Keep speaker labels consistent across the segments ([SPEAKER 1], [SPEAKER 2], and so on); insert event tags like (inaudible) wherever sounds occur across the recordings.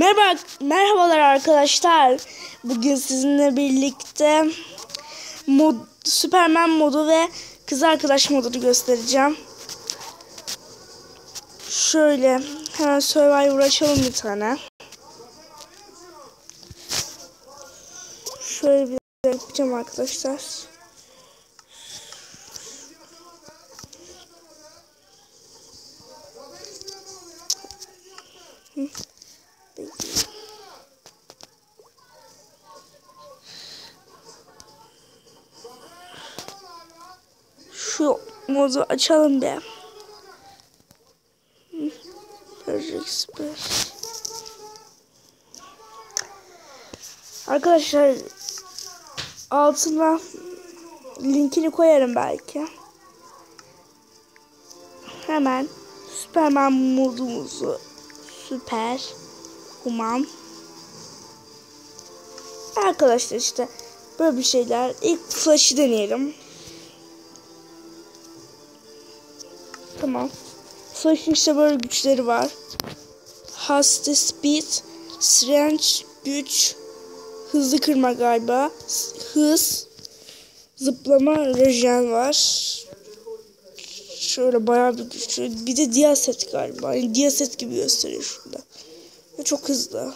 [SPEAKER 1] Merhaba, merhabalar arkadaşlar. Bugün sizinle birlikte mod, Superman modu ve kız arkadaş modunu göstereceğim. Şöyle hemen Survivor açalım bir tane. Şöyle bir yapacağım arkadaşlar. Hı. Şu modu açalım bir. Arkadaşlar altına linkini koyarım belki. Hemen Superman modumuzu süper Human Arkadaşlar işte böyle bir şeyler. İlk Flash'ı deneyelim. Tamam. Flash'ın işte böyle güçleri var. Hasta speed, strength, güç, hızlı kırma galiba, hız, zıplama, rejen var. Şöyle bayağı bir güçlü. Bir de diaset galiba. Yani diaset gibi gösteriyor şurada. Çok hızlı.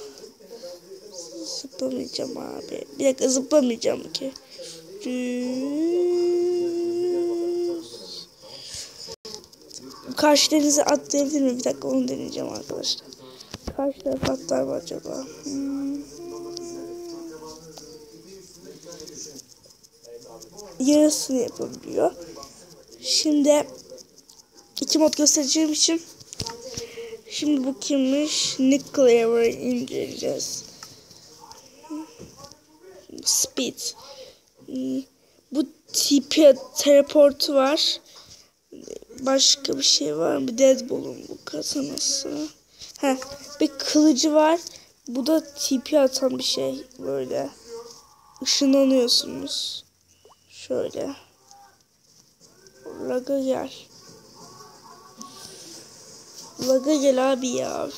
[SPEAKER 1] Zıplamayacağım abi. Bir dakika zıplamayacağım ki. Karşı denize atlayabilir mi? Bir dakika onu deneyeceğim arkadaşlar. Karşı tarafa atlar mı acaba? Hmm. Yarısını yapabiliyor. Şimdi iki mod göstereceğim için şimdi bu kimmiş? Nick Cleaver'ı inceleyeceğiz. Speed. Bu tipi teleportu var. Başka bir şey var mı? Deadpool'un bu katanası. Heh, bir kılıcı var. Bu da tipi atan bir şey böyle. Işınlanıyorsunuz. Şöyle. Laga gel. Laga gel abi ya.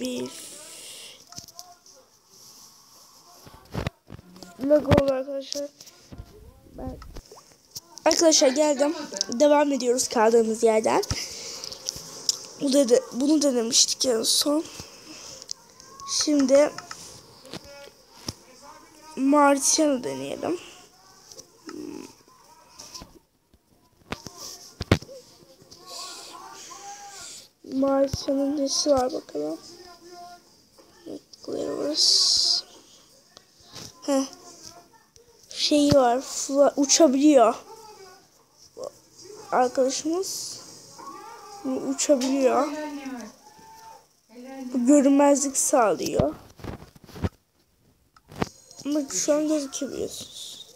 [SPEAKER 1] Bir Laga oldu arkadaşlar. Ben Arkadaşlar geldim. Devam ediyoruz kaldığımız yerden. Bu dedi, bunu denemiştik en son. Şimdi Martian'ı deneyelim. Martian'ın nesi var bakalım. Clearance. Heh. Şeyi var. Uçabiliyor. Arkadaşımız uçabiliyor. Bu görünmezlik sağlıyor. Ama şu an gözükemiyorsunuz.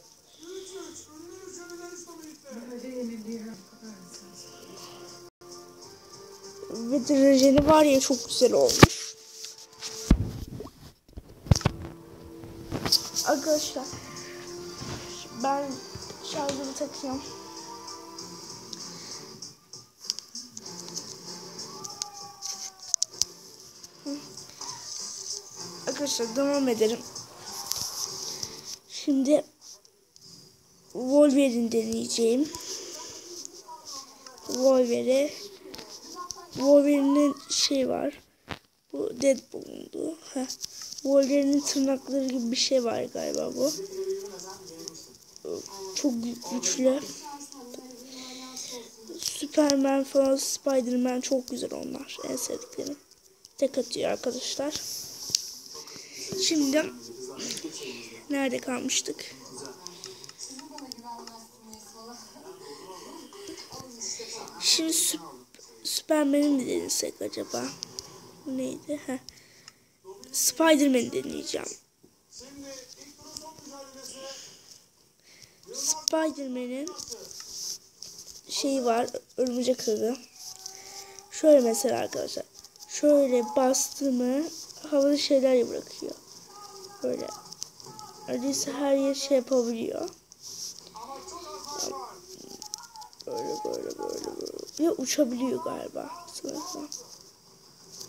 [SPEAKER 1] Ve dereceni var ya çok güzel olmuş. Arkadaşlar ben şarjımı takıyorum. Arkadaşlar devam edelim. Şimdi Wolverine deneyeceğim. Wolverine Wolverine'in şey var. Bu Deadpool'undu. Wolverine'in tırnakları gibi bir şey var galiba bu. Çok güçlü. Superman falan Spiderman çok güzel onlar. En sevdiklerim. Tek atıyor arkadaşlar. Şimdi nerede kalmıştık? Şimdi süp Superman'i mi denesek acaba? Bu neydi? Heh. Spiderman'i deneyeceğim. Spiderman'in şeyi var. Örümcek ağı. Şöyle mesela arkadaşlar. Şöyle bastığımı havada şeyler bırakıyor. Böyle. Neredeyse her yer şey yapabiliyor. Böyle böyle böyle böyle. Ve uçabiliyor galiba. Sanırsam.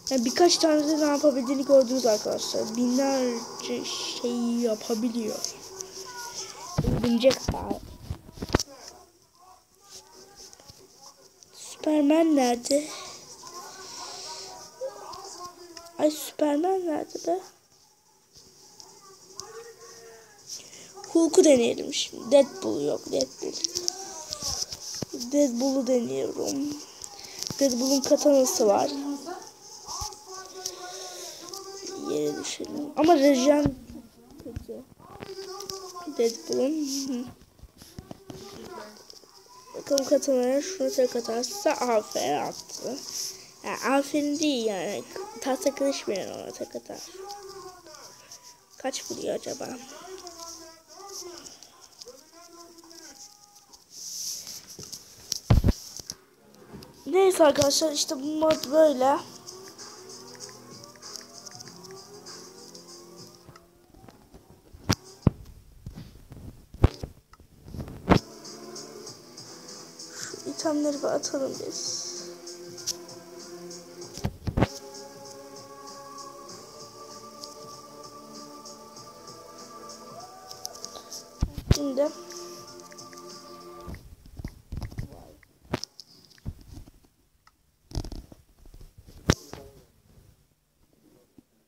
[SPEAKER 1] Yani birkaç tane de ne yapabildiğini gördünüz arkadaşlar. Binlerce şey yapabiliyor. Örümcek ağ. Süpermen nerede? Ay Süpermen nerede be? Hulk'u deneyelim şimdi. Deadpool yok Deadpool. Deadpool'u deniyorum. Deadpool'un katanası var. Yere düşelim. Ama Rejen kötü. Deadpool'un. Bakalım katanaya şunu tek atarsa aferin attı. Yani aferin değil yani. Tahta kılıç ona tek atar. Kaç vuruyor acaba? Neyse arkadaşlar işte bu mod böyle. İtemleri bir atalım biz. Şimdi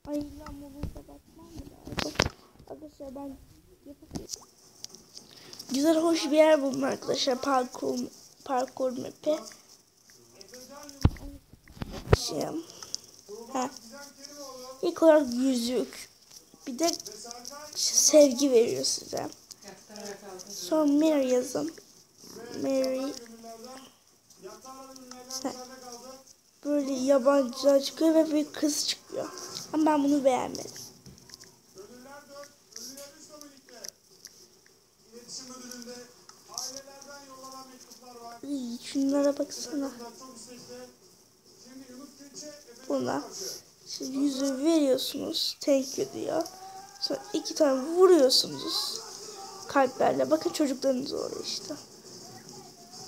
[SPEAKER 1] Ay lan kapatmam mı lazım? Arkadaşlar ben yapabilirim. Güzel hoş bir yer buldum arkadaşlar. Parkur parkur map'i. Şey, ha. İlk olarak yüzük. Bir de sevgi veriyor size. Sonra Mary yazın. Mary. Ha. Böyle yabancılar çıkıyor ve bir kız çıkıyor. Ama ben bunu beğenmedim. İy, şunlara baksana. Buna. Yüzüğü veriyorsunuz. Thank you diyor. Sonra iki tane vuruyorsunuz. Kalplerle. Bakın çocuklarınız oluyor işte.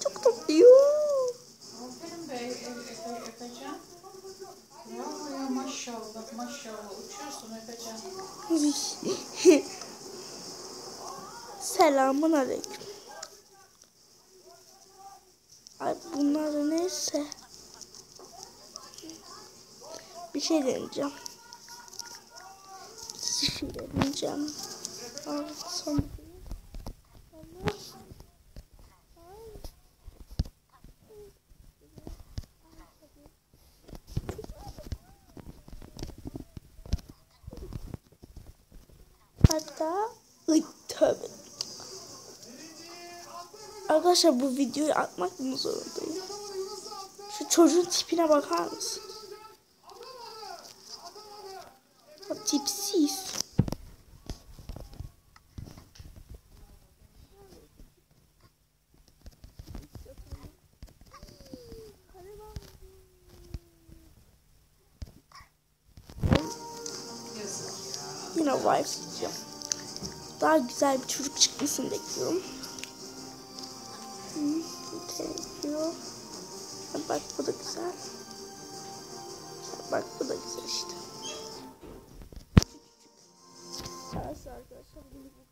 [SPEAKER 1] Çok tatlı.
[SPEAKER 2] Aferin be Efe, Efe, Efecan. Bravo ya maşallah maşallah uçuyorsun Efecan. (laughs)
[SPEAKER 1] Selamun aleyküm. Ay bunlar da neyse. Bir şey deneyeceğim. Bir şey deneyeceğim. Ay, son. Hatta Ay, tövbe. Arkadaşlar bu videoyu atmak mı zorundayım? Şu çocuğun tipine bakar mısın? O tipsiz. Yine wife diyeceğim. Daha güzel bir çocuk çıkmasını bekliyorum. You. Bak bu da güzel. Bak bu da güzel işte. Arkadaşlar bugünlük